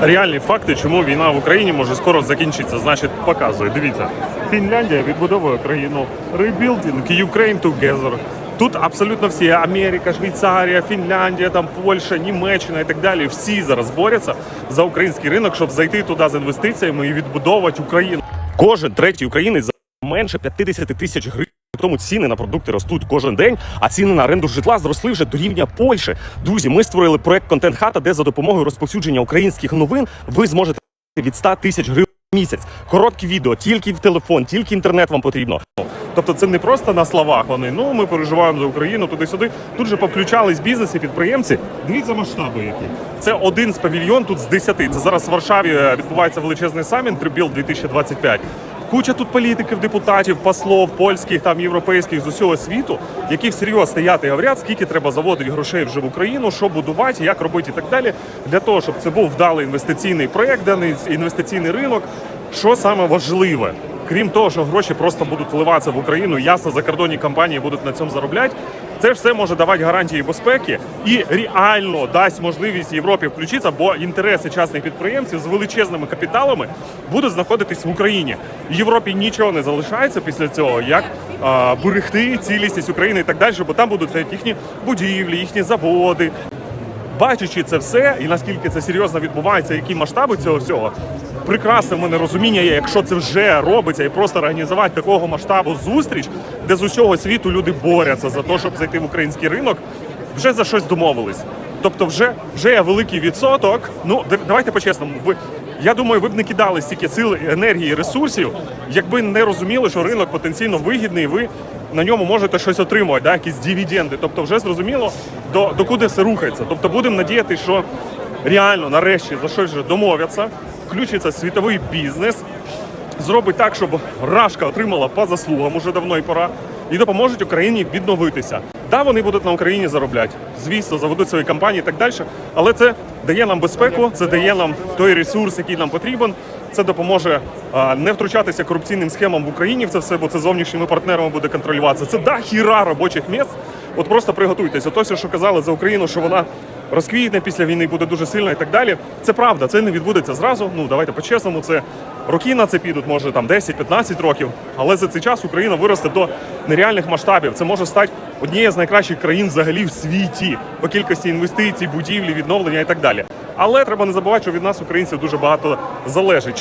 реальні факти, чому війна в Україні може скоро закінчитися. Значить, показує. Дивіться, Фінляндія відбудовує країну. Rebuilding Ukraine together. Тут абсолютно всі Америка, Швейцарія, Фінляндія, там Польща, Німеччина і так далі. Всі зараз борються за український ринок, щоб зайти туди з інвестиціями і відбудовувати Україну. Кожен третій українець за менше 50 тисяч гривень. Тому ціни на продукти ростуть кожен день, а ціни на оренду житла зросли вже до рівня Польщі. Друзі, ми створили проект Контент Хата, де за допомогою розповсюдження українських новин ви зможете від 100 тисяч гривень місяць. Короткі відео, тільки в телефон, тільки інтернет вам потрібно. Тобто це не просто на словах. Вони ну ми переживаємо за Україну туди-сюди. Тут же повключались бізнеси, підприємці. Дивіться масштаби, які це один з павільйон тут з 10. Це зараз в Варшаві е, відбувається величезний саміт Трибіл 2025. Куча тут політиків, депутатів, послов, польських, там європейських з усього світу, які всерйоз стоять і говорять, скільки треба заводити грошей вже в Україну, що будувати, як робити і так далі, для того, щоб це був вдалий інвестиційний проект, даний інвестиційний ринок. Що саме важливе, крім того, що гроші просто будуть вливатися в Україну, ясно, закордонні компанії будуть на цьому заробляти. Це все може давати гарантії безпеки і реально дасть можливість Європі включитися, бо інтереси частних підприємців з величезними капіталами будуть знаходитись в Україні. Європі нічого не залишається після цього, як а, берегти цілісність України і так далі, бо там будуть їхні будівлі, їхні заводи. Бачачи це все, і наскільки це серйозно відбувається, які масштаби цього всього, прекрасне в мене розуміння є, якщо це вже робиться, і просто організувати такого масштабу зустріч, де з усього світу люди борються за те, щоб зайти в український ринок, вже за щось домовились. Тобто, вже вже є великий відсоток. Ну давайте по-чесному. Ви я думаю, ви б не кидали стільки сил, енергії, ресурсів, якби не розуміли, що ринок потенційно вигідний. Ви на ньому можете щось отримувати, да, якісь дивіденди. Тобто, вже зрозуміло, до, до куди все рухається. Тобто, будемо надіятися, що реально нарешті за щось вже домовляться, включиться світовий бізнес, зробить так, щоб Рашка отримала по заслугам уже давно і пора, і допоможуть Україні відновитися. Да, вони будуть на Україні заробляти. Звісно, заведуть свої компанії і так далі. Але це дає нам безпеку, це дає нам той ресурс, який нам потрібен. Це допоможе а, не втручатися корупційним схемам в Україні в це все, бо це зовнішніми партнерами буде контролюватися. Це да хіра робочих місць. От просто приготуйтеся. То, все, що казали за Україну, що вона розквітне після війни, буде дуже сильно і так далі. Це правда, це не відбудеться зразу. Ну давайте по-чесному, це роки на це підуть, може там 10-15 років. Але за цей час Україна виросте до нереальних масштабів. Це може стати однією з найкращих країн взагалі в світі по кількості інвестицій, будівлі, відновлення і так далі. Але треба не забувати, що від нас, українців, дуже багато залежить.